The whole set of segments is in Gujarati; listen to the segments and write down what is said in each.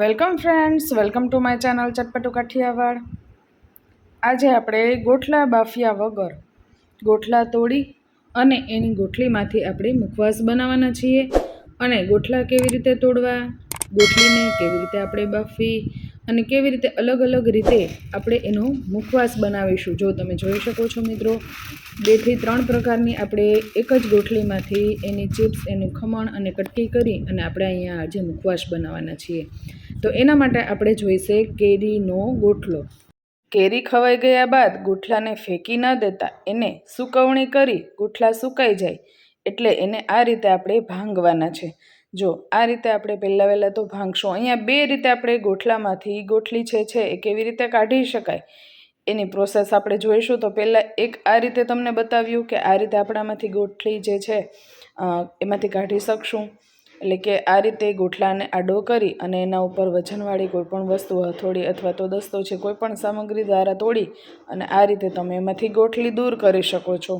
Welcome friends, welcome to my channel Chatpatu Kathiyawad. આજે આપણે ગોઠલા બાફિયા વગર ગોઠલા તોડી અને એની ગોઠલીમાંથી આપણે મુખવાસ બનાવવાના છીએ. અને ગોઠલા કેવી રીતે તોડવા, ગોઠલીને કેવી રીતે આપણે બાફવી અને કેવી રીતે અલગ અલગ રીતે આપણે એનો મુખવાસ બનાવીશું. જો તમે જોઈ શકો છો મિત્રો બેથી ત્રણ પ્રકારની આપણે એક જ ગોઠલીમાંથી એની ચિપ્સ, એનું ખમણ અને કટકી કરી અને આપણે અહીંયા આજે મુખવાસ બનાવવાના છીએ. તો એના માટે આપણે જોઈશે કેરીનો ગોઠલો. કેરી ખવાઈ ગયા બાદ ગોઠલાને ફેંકી ન દેતા, એને સુકવણી કરી ગોઠલા સુકાઈ જાય, એટલે એને આ રીતે આપણે ભાંગવાના છે. જો, આ રીતે આપણે પહેલાં વહેલાં તો ભાંગશું. અહીંયા બે રીતે આપણે ગોઠલામાંથી ગોઠલી છે છે, એ કેવી રીતે કાઢી શકાય એની પ્રોસેસ આપણે જોઈશું. તો પહેલાં એક આ રીતે તમને બતાવ્યું કે આ રીતે આપણામાંથી ગોઠલી જે છે એમાંથી કાઢી શકશું. એટલે કે આ રીતે ગોઠલાને આડો કરી અને એના ઉપર વજનવાળી કોઈ પણ વસ્તુ, હથોડી અથવા તો દસ્તો છે કોઈપણ સામગ્રી દ્વારા તોડી અને આ રીતે તમે એમાંથી ગોઠલી દૂર કરી શકો છો.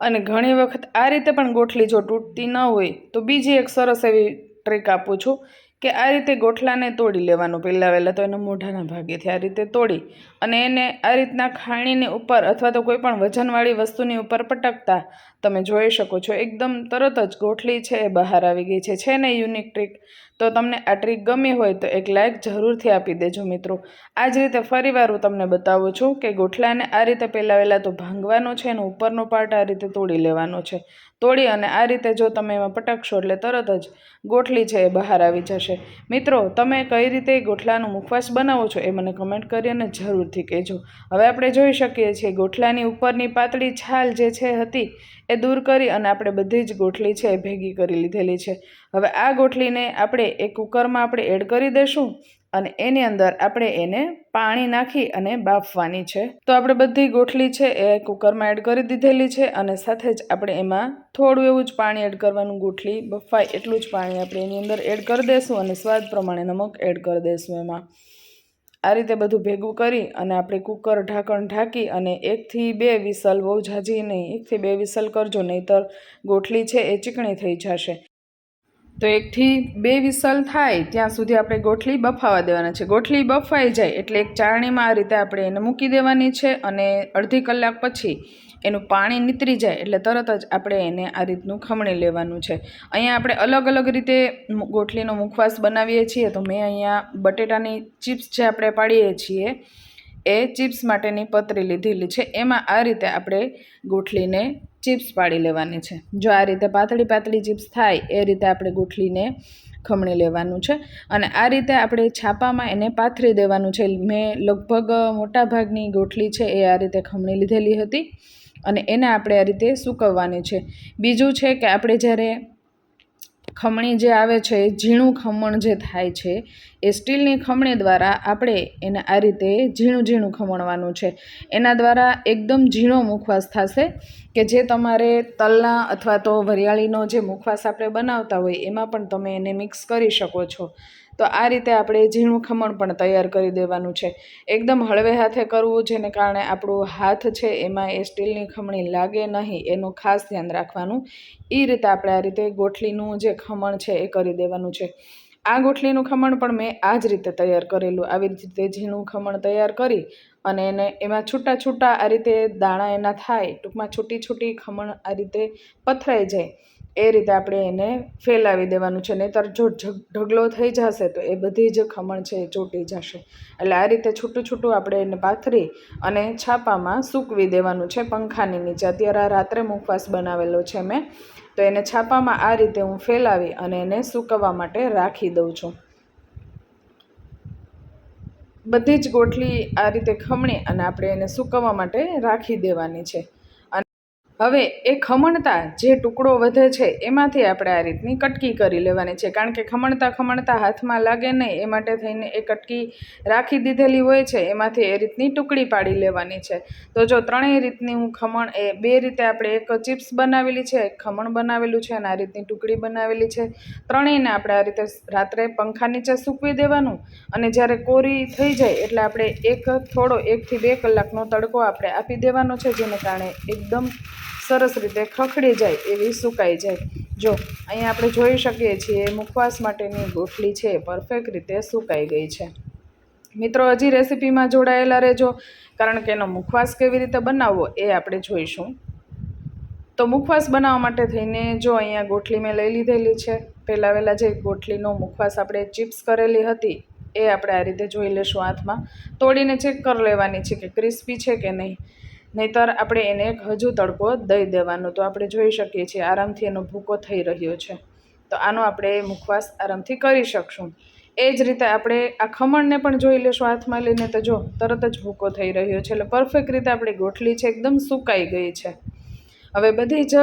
અને ઘણી વખત આ રીતે પણ ગોઠલી જો તૂટતી ન હોય, તો બીજી એક સરસ એવી ટ્રીક આપું છું કે આ રીતે ગોઠલાને તોડી લેવાનું પહેલાં વહેલાં તો એના મોઢાના ભાગેથી આ રીતે તોડી અને એને આ રીતના ખાણીની ઉપર અથવા તો કોઈ પણ વજનવાળી વસ્તુની ઉપર પટકતા તમે જોઈ શકો છો. એકદમ તરત જ ગોઠલી છે એ બહાર આવી ગઈ છે. છે ને યુનિક ટ્રીક તો તમને આ ટ્રીક ગમી હોય તો એક લાઇક જરૂરથી આપી દેજો મિત્રો. આ જ રીતે ફરીવાર હું તમને બતાવું છું કે ગોઠલાને આ રીતે પહેલાં વહેલાં તો ભાંગવાનો છે અને ઉપરનો પાર્ટ આ રીતે તોડી લેવાનો છે. તોડી અને આ રીતે જો તમે એમાં પટકશો એટલે તરત જ ગોઠલી છે એ બહાર આવી જશે. મિત્રો, તમે કઈ રીતે ગોઠલાનું મુખવાસ બનાવો છો એ મને કમેન્ટ કરી અને જરૂરથી કહેજો. હવે આપણે જોઈ શકીએ છીએ ગોઠલાની ઉપરની પાતળી છાલ જે છે હતી એ દૂર કરી અને આપણે બધી જ ગોઠલી છે એ ભેગી કરી લીધેલી છે. હવે આ ગોઠલીને આપણે એ કુકરમાં આપણે એડ કરી દઈશું અને એની અંદર આપણે એને પાણી નાખી અને બાફવાની છે. તો આપણે બધી ગોઠલી છે એ કુકરમાં એડ કરી દીધેલી છે અને સાથે જ આપણે એમાં થોડું એવું જ પાણી એડ કરવાનું ગોઠલી બફાય એટલું જ પાણી આપણે એની અંદર એડ કરી દઈશું અને સ્વાદ પ્રમાણે નમક એડ કરી દઈશું એમાં. આ રીતે બધું ભેગું કરી અને આપણે કુકર ઢાંકણ ઢાંકી અને એકથી બે વિસલ બહુ ઝાઝી નહીં, એકથી બે વિસલ કરજો, નહીંતર ગોઠલી છે એ ચીકણી થઈ જશે. તો એકથી બે વિસલ થાય, ત્યાં સુધી આપણે ગોઠલી બફાવા દેવાના છે. ગોઠલી બફાઈ જાય એટલે એક ચાળણીમાં આ રીતે આપણે એને મૂકી દેવાની છે અને અડધી કલાક પછી એનું પાણી નીતરી જાય એટલે તરત જ આપણે એને આ રીતનું ખમણી લેવાનું છે. અહીંયા આપણે અલગ અલગ રીતે ગોઠલીનો મુખવાસ બનાવીએ છીએ. તો મેં અહીંયા બટેટાની ચિપ્સ જે આપણે પાડીએ છીએ એ ચિપ્સ માટેની પતરી લીધેલી છે. એમાં આ રીતે આપણે ગોઠલીને ચિપ્સ પાડી લેવાની છે. જો આ રીતે પાતળી પાતળી ચિપ્સ થાય, એ રીતે આપણે ગોઠલીને ખમણી લેવાનું છે અને આ રીતે આપણે છાપામાં એને પાથરી દેવાનું છે. મેં લગભગ મોટાભાગની ગોઠલી છે એ આ રીતે ખમણી લીધેલી હતી અને એને આપણે આ રીતે સૂકવવાની છે. બીજું છે કે આપણે જ્યારે ખમણી જે આવે છે, ઝીણું ખમણ જે થાય છે, એ સ્ટીલની ખમણી દ્વારા આપણે એને આ રીતે ઝીણું ઝીણું ખમણવાનું છે. એના દ્વારા એકદમ ઝીણો મુખવાસ થશે કે જે તમારે તલના અથવા તો વરિયાળીનો જે મુખવાસ આપણે બનાવતા હોય, એમાં પણ તમે એને મિક્સ કરી શકો છો. તો આ રીતે આપણે ઝીણું ખમણ પણ તૈયાર કરી દેવાનું છે. એકદમ હળવે હાથે કરવું જેને કારણે આપણું હાથ છે એમાં એ સ્ટીલની ખમણી લાગે નહીં, એનું ખાસ ધ્યાન રાખવાનું. એ રીતે આપણે આ રીતે ગોઠલીનું જે ખમણ છે એ કરી દેવાનું છે. આ ગોઠલીનું ખમણ પણ મેં આ જ રીતે તૈયાર કરેલું. આવી રીતે ઝીણું ખમણ તૈયાર કરી અને એને એમાં છૂટા છૂટા આ રીતે દાણા એના થાય, ટૂંકમાં છૂટી છૂટી ખમણ આ રીતે પથરાઈ જાય, એ રીતે આપણે એને ફેલાવી દેવાનું છે. નહીંતર જો ઢગ- ઢગલો થઈ જશે તો એ બધી જ ખમણ છે એ ચોંટી જશે. એટલે આ રીતે છૂટું છૂટું આપણે એને પાથરી અને છાપામાં સૂકવી દેવાનું છે પંખાની નીચે. અત્યારે આ રાત્રે મુખવાસ બનાવેલો છે મેં. તો એને છાપામાં આ રીતે હું ફેલાવી અને એને સૂકવવા માટે રાખી દઉં છું. બધી જ ગોઠલી આ રીતે ખમણી અને આપણે એને સૂકવવા માટે રાખી દેવાની છે. હવે એ ખમણતા જે ટુકડો વધે છે, એમાંથી આપણે આ રીતની કટકી કરી લેવાની છે. કારણ કે ખમણતા ખમણતા હાથમાં લાગે નહીં, એ માટે થઈને એ કટકી રાખી દીધેલી હોય છે, એમાંથી એ રીતની ટુકડી પાડી લેવાની છે. તો જો ત્રણેય રીતની હું ખમણ, એ બે રીતે આપણે એક ચિપ્સ બનાવેલી છે, એક ખમણ બનાવેલું છે અને આ રીતની ટુકડી બનાવેલી છે. ત્રણેયને આપણે આ રીતે રાત્રે પંખા નીચે સૂકવી દેવાનું અને જ્યારે કોરી થઈ જાય એટલે આપણે એક થોડો એકથી બે કલાકનો તડકો આપણે આપી દેવાનો છે, જેને કારણે એકદમ સરસ રીતે ખખડી જાય એવી સુકાઈ જાય. જો, અહીંયા આપણે જોઈ શકીએ છીએ મુખવાસ માટેની ગોઠલી છે પરફેક્ટ રીતે સુકાઈ ગઈ છે. મિત્રો, હજી રેસીપીમાં જોડાયેલા રહેજો, કારણ કે એનો મુખવાસ કેવી રીતે બનાવવો એ આપણે જોઈશું. તો મુખવાસ બનાવવા માટે થઈને જો અહીંયા ગોઠલી મેં લઈ લીધેલી છે, પહેલાં વહેલાં જે ગોઠલીનો મુખવાસ આપણે ચિપ્સ કરેલી હતી, એ આપણે આ રીતે જોઈ લેશું હાથમાં. તોડીને ચેક કરી લેવાની છે કે ક્રિસ્પી છે કે નહીં. નહીતર આપણે એને હજુ તડકો દઈ દેવાનો. તો આપણે જોઈ શકીએ છીએ આરામથી એનો ભૂકો થઈ રહ્યો છે. તો આનો આપણે મુખવાસ આરામથી કરી શકશું. એ જ રીતે આપણે આ ખમણને પણ જોઈ લેશું હાથમાં લઈને તો જો તરત જ ભૂકો થઈ રહ્યો છે. એટલે પરફેક્ટ રીતે આપણી ગોઠલી છે, એકદમ સુકાઈ ગઈ છે. હવે બધી જ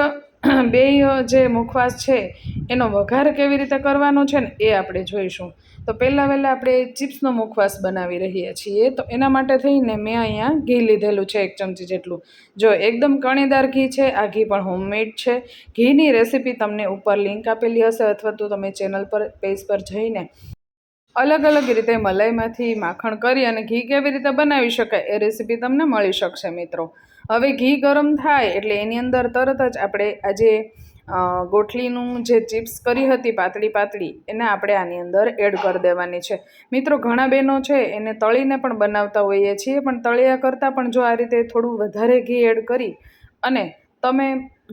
બે જે મુખવાસ છે, એનો વઘાર કેવી રીતે કરવાનો છે ને એ આપણે જોઈશું. તો પહેલાં વહેલાં આપણે ચિપ્સનો મુખવાસ બનાવી રહ્યા છીએ. તો એના માટે થઈને મેં અહીંયા ઘી લીધેલું છે, એક ચમચી જેટલું. જો એકદમ કણીદાર ઘી છે, આ ઘી પણ હોમમેડ છે. ઘીની રેસીપી તમને ઉપર લિંક આપેલી હશે અથવા તો તમે ચેનલ પર પેજ પર જઈને અલગ અલગ રીતે મલાઈમાંથી માખણ કરી અને ઘી કેવી રીતે બનાવી શકાય એ રેસીપી તમને મળી શકશે મિત્રો. હવે ઘી ગરમ થાય એટલે એની અંદર તરત જ આપણે આજે ગોઠલીનું જે ચિપ્સ કરી હતી પાતળી પાતળી, એને આપણે આની અંદર એડ કરી દેવાની છે. મિત્રો, ઘણા બહેનો છે, એને તળીને પણ બનાવતા હોઈએ છીએ, પણ તળિયા કરતાં પણ જો આ રીતે થોડું વધારે ઘી એડ કરી અને તમે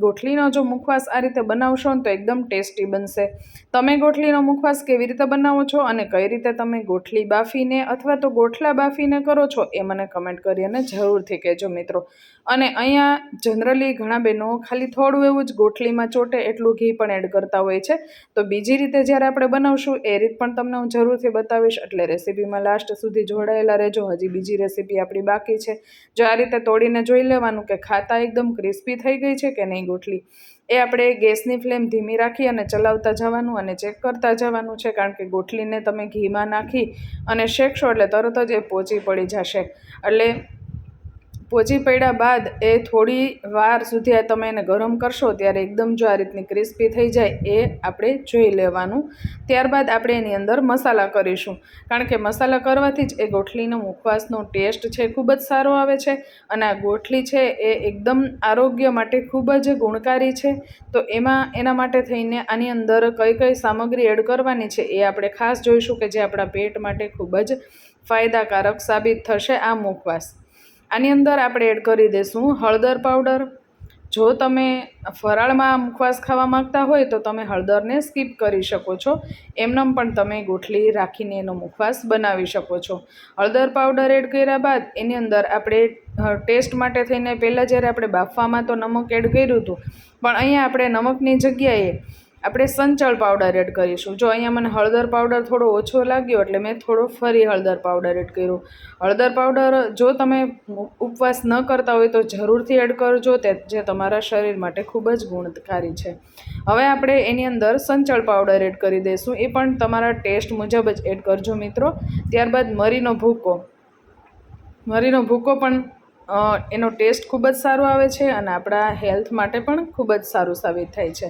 ગોઠલીનો જો મુખવાસ આ રીતે બનાવશો ને તો એકદમ ટેસ્ટી બનશે. તમે ગોઠલીનો મુખવાસ કેવી રીતે બનાવો છો અને કઈ રીતે તમે ગોઠલી બાફીને અથવા તો ગોઠલા બાફીને કરો છો એ મને કમેન્ટ કરી અને જરૂરથી કહેજો મિત્રો. અને અહીંયા જનરલી ઘણા બહેનો ખાલી થોડું એવું જ ગોઠલીમાં ચોટે એટલું ઘી પણ એડ કરતા હોય છે. તો બીજી રીતે જ્યારે આપણે બનાવશું એ રીત પણ તમને હું જરૂરથી બતાવીશ. એટલે રેસીપીમાં લાસ્ટ સુધી જોડાયેલા રહેજો. હજી બીજી રેસીપી આપણી બાકી છે. જો આ રીતે તોડીને જોઈ લેવાનું કે ખાતા એકદમ ક્રિસ્પી થઈ ગઈ છે કે નહીં ગોઠલી એ આપણે ગેસની ફ્લેમ ધીમી રાખી અને ચલાવતા જવાનું અને ચેક કરતા જવાનું છે, કારણ કે ગોઠલીને તમે ઘીમાં નાખી અને શેકશો એટલે તરત જ એ પોચી પડી જશે. એટલે પોચી પડ્યા બાદ એ થોડી વાર સુધી આ તમે એને ગરમ કરશો ત્યારે એકદમ જો આ રીતની ક્રિસ્પી થઈ જાય એ આપણે જોઈ લેવાનું. ત્યારબાદ આપણે એની અંદર મસાલા કરીશું. કારણ કે મસાલા કરવાથી જ એ ગોઠલીનો મુખવાસનો ટેસ્ટ છે ખૂબ જ સારો આવે છે અને આ ગોઠલી છે એ એકદમ આરોગ્ય માટે ખૂબ જ ગુણકારી છે. તો એમાં, એના માટે થઈને આની અંદર કઈ કઈ સામગ્રી એડ કરવાની છે એ આપણે ખાસ જોઈશું કે જે આપણા પેટ માટે ખૂબ જ ફાયદાકારક સાબિત થશે આ મુખવાસ. આની અંદર આપણે એડ કરી દઈશું હળદર પાવડર જો તમે ફરાળમાં મુખવાસ ખાવા માગતા હોય તો તમે હળદરને સ્કીપ કરી શકો છો. એમનેમ પણ તમે ગોઠલી રાખીને એનો મુખવાસ બનાવી શકો છો. હળદર પાવડર એડ કર્યા બાદ એની અંદર આપણે ટેસ્ટ માટે થઈને પહેલાં જ્યારે આપણે બાફવામાં તો નમક એડ કર્યું હતું, પણ અહીંયા આપણે નમકની જગ્યાએ આપણે સંચળ પાવડર એડ કરીશું. જો અહીંયા મને હળદર પાવડર થોડો ઓછો લાગ્યો એટલે મેં થોડો ફરી હળદર પાવડર એડ કર્યો. હળદર પાવડર જો તમે ઉપવાસ ન કરતા હોય તો જરૂરથી એડ કરજો તે જે તમારા શરીર માટે ખૂબ જ ગુણકારી છે. હવે આપણે એની અંદર સંચળ પાવડર એડ કરી દઈશું. એ પણ તમારા ટેસ્ટ મુજબ જ એડ કરજો મિત્રો. ત્યારબાદ મરીનો ભૂકો. મરીનો ભૂકો પણ એનો ટેસ્ટ ખૂબ જ સારો આવે છે અને આપણા હેલ્થ માટે પણ ખૂબ જ સારું સાબિત થાય છે.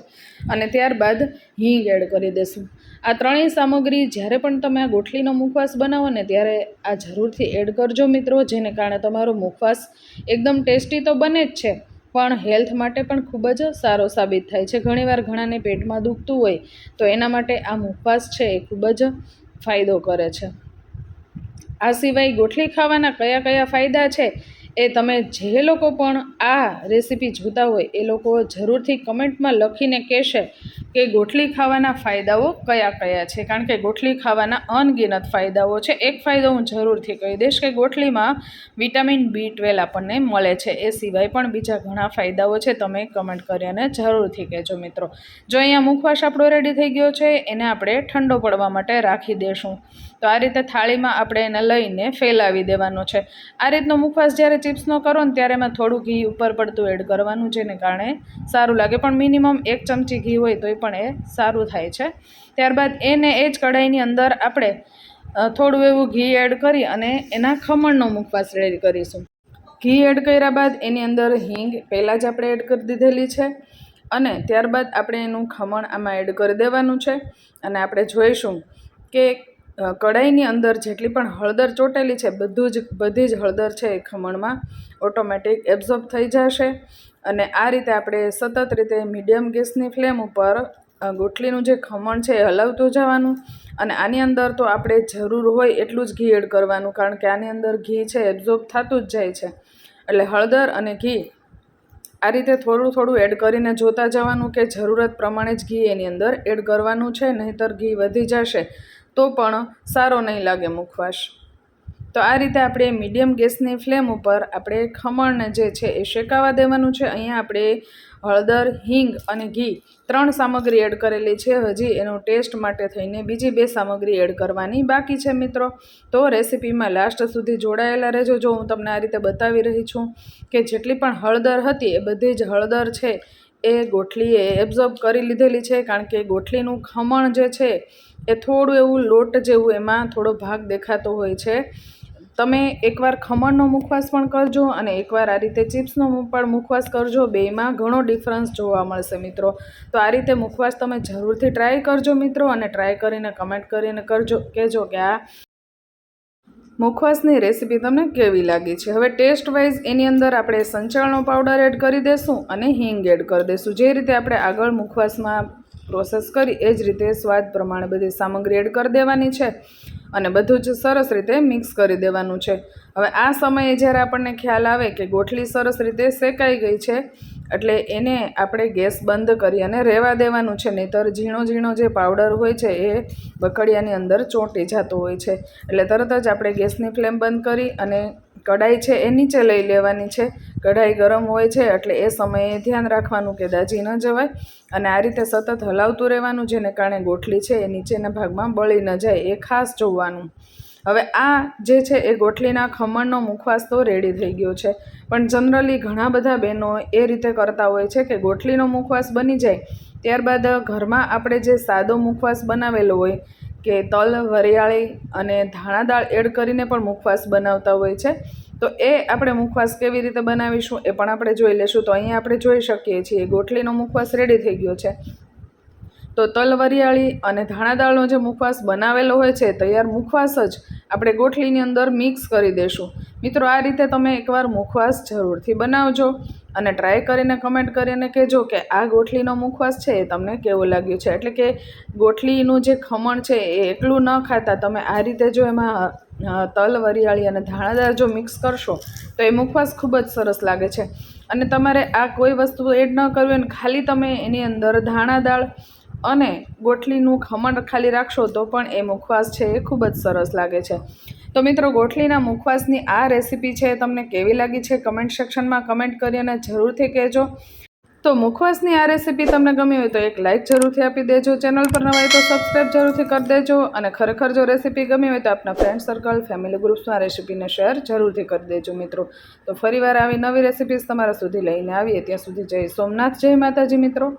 અને ત્યારબાદ હિંગ એડ કરી દઈશું આ ત્રણેય સામગ્રી જ્યારે પણ તમે આ ગોઠલીનો મુખવાસ બનાવો ને ત્યારે આ જરૂરથી એડ કરજો મિત્રો, જેને કારણે તમારો મુખવાસ એકદમ ટેસ્ટી તો બને જ છે, પણ હેલ્થ માટે પણ ખૂબ જ સારો સાબિત થાય છે. ઘણીવાર ઘણાને પેટમાં દુખતું હોય તો એના માટે આ મુખવાસ છે એ ખૂબ જ ફાયદો કરે છે. આ સિવાય ગોઠલી ખાવાના કયા કયા ફાયદા છે એ તમે જે લોકો પણ આ રેસીપી જોતા હોય, એ લોકો જરૂરથી કમેન્ટમાં લખીને કહેશે કે ગોઠલી ખાવાના ફાયદાઓ કયા કયા છે. કારણ કે ગોઠલી ખાવાના અનગિનત ફાયદાઓ છે. એક ફાયદો હું જરૂરથી કહી દઈશ કે ગોઠલીમાં વિટામિન બી ટ્વેલ્વ આપણને મળે છે. એ સિવાય પણ બીજા ઘણા ફાયદાઓ છે. તમે કમેન્ટ કરીને જરૂરથી કહેજો મિત્રો. જો અહીંયા મુખવાસ આપણો રેડી થઈ ગયો છે, એને આપણે ઠંડો પડવા માટે રાખી દેશું. તો આ રીતે થાળીમાં આપણે એને લઈને ફેલાવી દેવાનો છે. આ રીતનો મુખવાસ જ્યારે ચિપ્સનો કરો ને ત્યારે એમાં થોડું ઘી ઉપર પડતું એડ કરવાનું જેને કારણે સારું લાગે. પણ મિનિમમ એક ચમચી ઘી હોય તો એ પણ એ સારું થાય છે. ત્યારબાદ એને એ જ કઢાઈની અંદર આપણે થોડું એવું ઘી એડ કરી અને એના ખમણનો મુખવાસ રેડી કરીશું. ઘી એડ કર્યા બાદ એની અંદર હિંગ પહેલાં જ આપણે એડ કરી દીધેલી છે અને ત્યારબાદ આપણે એનું ખમણ આમાં એડ કરી દેવાનું છે. અને આપણે જોઈશું કે કઢાઈની અંદર જેટલી પણ હળદર ચોટેલી છે, બધું જ, બધી જ હળદર છે એ ખમણમાં ઓટોમેટિક એબ્ઝોર્બ થઈ જશે. અને આ રીતે આપણે સતત રીતે મીડિયમ ગેસની ફ્લેમ ઉપર ગોટલીનું જે ખમણ છે એ હલાવતું જવાનું. અને આની અંદર તો આપણે જરૂર હોય એટલું જ ઘી એડ કરવાનું, કારણ કે આની અંદર ઘી છે એબ્ઝોર્બ થતું જ જાય છે. એટલે હળદર અને ઘી આ રીતે થોડું થોડું એડ કરીને જોતા જવાનું કે જરૂરત પ્રમાણે જ ઘી એની અંદર એડ કરવાનું છે, નહીંતર ઘી વધી જશે. તો પણ સારો નહીં લાગે મુખવાસ. તો આ રીતે આપણે મીડિયમ ગેસની ફ્લેમ ઉપર આપણે ખમણને જે છે એ શેકાવા દેવાનું છે. અહીંયા આપણે હળદર, હિંગ અને ઘી ત્રણ સામગ્રી એડ કરેલી છે. હજી એનો ટેસ્ટ માટે થઈને બીજી બે સામગ્રી એડ કરવાની બાકી છે મિત્રો. તો રેસીપીમાં લાસ્ટ સુધી જોડાયેલા રહેજો. જો હું તમને આ રીતે બતાવી રહી છું કે જેટલી પણ હળદર હતી એ બધી જ હળદર છે એ ગોઠલીએ એબ્ઝોર્બ કરી લીધેલી છે. કારણ કે ગોઠલીનું ખમણ જે છે એ થોડું એવું લોટ જેવું એમાં થોડો ભાગ દેખાતો હોય છે. તમે એકવાર ખમણનો મુખવાસ પણ કરજો અને એકવાર આ રીતે ચિપ્સનો પણ મુખવાસ કરજો. બેમાં ઘણો ડિફરન્સ જોવા મળશે મિત્રો. તો આ રીતે મુખવાસ તમે જરૂરથી ટ્રાય કરજો મિત્રો અને ટ્રાય કરીને કમેન્ટ કરીને કરજો, કહેજો કે આ મુખવાસની રેસીપી તમને કેવી લાગી છે. હવે ટેસ્ટ વાઇઝ એની અંદર આપણે સંચાળનો પાવડર એડ કરી દઈશું અને હિંગ એડ કરી દઈશું જે રીતે આપણે આગળ મુખવાસમાં પ્રોસેસ કરી એ જ રીતે સ્વાદ પ્રમાણે બધી સામગ્રી એડ કરી દેવાની છે અને બધું જ સરસ રીતે મિક્સ કરી દેવાનું છે. હવે આ સમયે જ્યારે આપણને ખ્યાલ આવે કે ગોઠલી સરસ રીતે શેકાઈ ગઈ છે, એટલે એને આપણે ગેસ બંધ કરી અને રહેવા દેવાનું છે, નહીંતર ઝીણો ઝીણો જે પાવડર હોય છે એ બકડિયાની અંદર ચોંટી જતો હોય છે. એટલે તરત જ આપણે ગેસની ફ્લેમ બંધ કરી અને કઢાઈ છે એ નીચે લઈ લેવાની છે. કઢાઈ ગરમ હોય છે એટલે એ સમયે ધ્યાન રાખવાનું કે દાજી ન જવાય. અને આ રીતે સતત હલાવતું રહેવાનું, જેને કારણે ગોઠલી છે એ નીચેના ભાગમાં બળી ન જાય એ ખાસ જોવાનું. હવે આ જે છે એ ગોઠલીના ખમણનો મુખવાસ તો રેડી થઈ ગયો છે. પણ જનરલી ઘણા બધા બહેનો એ રીતે કરતા હોય છે કે ગોઠલીનો મુખવાસ બની જાય. ત્યારબાદ ઘરમાં આપણે જે સાદો મુખવાસ બનાવેલો હોય કે તલ, વરિયાળી અને ધાણા દાળ એડ કરીને પણ મુખવાસ બનાવતા હોય છે. તો એ આપણે મુખવાસ કેવી રીતે બનાવીશું એ પણ આપણે જોઈ લઈશું તો અહીંયા આપણે જોઈ શકીએ છીએ. ગોઠલીનો મુખવાસ રેડી થઈ ગયો છે. તો તલ વરિયાળી અને ધાણા દાળનો જે મુખવાસ બનાવેલો હોય છે, તૈયાર મુખવાસ જ આપણે ગોઠલીની અંદર મિક્સ કરી દેશું. મિત્રો, આ રીતે તમે એકવાર મુખવાસ જરૂરથી બનાવજો અને ટ્રાય કરીને કમેન્ટ કરીને કહેજો કે આ ગોઠલીનો મુખવાસ છે એ તમને કેવું લાગ્યું છે. એટલે કે ગોઠલીનું જે ખમણ છે એ એટલું ન ખાતા તમે આ રીતે જો એમાં તલ વરિયાળી અને ધાણાદાર જો મિક્સ કરશો, તો એ મુખવાસ ખૂબ જ સરસ લાગે છે. અને તમારે આ કોઈ વસ્તુ એડ ન કરવી અને ખાલી તમે એની અંદર ધાણા દાળ અને ગોઠલીનું ખમણ ખાલી રાખશો તો પણ એ મુખવાસ છે એ ખૂબ જ સરસ લાગે છે. તો મિત્રો, ગોઠલીના મુખવાસની આ રેસીપી છે, તમને કેવી લાગી છે કમેન્ટ સેક્શનમાં કમેન્ટ કરી અને જરૂરથી કહેજો. તો મુખવાસની આ રેસીપી તમને ગમી હોય તો એક લાઇક જરૂરથી આપી દેજો, ચેનલ પર નવા હોય તો સબસ્ક્રાઈબ જરૂરથી કરી દેજો અને ખરેખર જો રેસીપી ગમી હોય તો આપના ફ્રેન્ડ સર્કલ ફેમિલી ગ્રુપ્સમાં રેસીપીને શેર જરૂરથી કરી દેજો મિત્રો. તો ફરીવાર આવી નવી રેસીપીઝ તમારા સુધી લઈને આવીએ, ત્યાં સુધી જય સોમનાથ, જય માતાજી મિત્રો.